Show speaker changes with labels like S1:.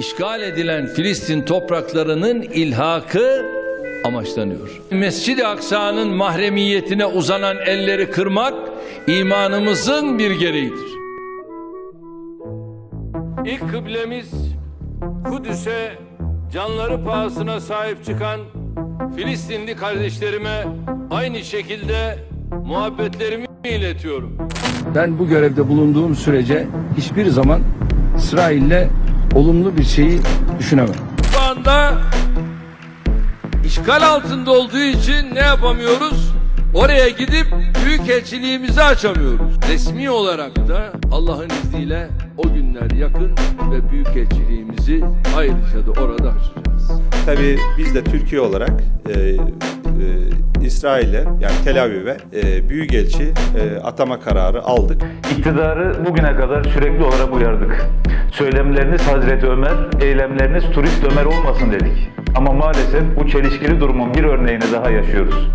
S1: işgal edilen Filistin topraklarının ilhakı amaçlanıyor. Mescid-i Aksa'nın mahremiyetine uzanan elleri kırmak imanımızın bir gereğidir. İlk kıblemiz Kudüs'e canları pahasına sahip çıkan Filistinli kardeşlerime aynı şekilde muhabbetlerimi iletiyorum.
S2: Ben bu görevde bulunduğum sürece hiçbir zaman İsrail'le olumlu bir şeyi düşünemem.
S1: Şu anda işgal altında olduğu için ne yapamıyoruz? Oraya gidip büyükelçiliğimizi açamıyoruz. Resmi olarak da Allah'ın izniyle o günler yakın ve büyükelçiliğimizi ayrıca da orada açacağız.
S3: Tabii biz de Türkiye olarak e, e, İsrail'e yani Tel Aviv'e e, büyükelçi e, atama kararı aldık.
S4: İktidarı bugüne kadar sürekli olarak uyardık. Söylemleriniz Hazreti Ömer, eylemleriniz turist Ömer olmasın dedik. Ama maalesef bu çelişkili durumun bir örneğini daha yaşıyoruz.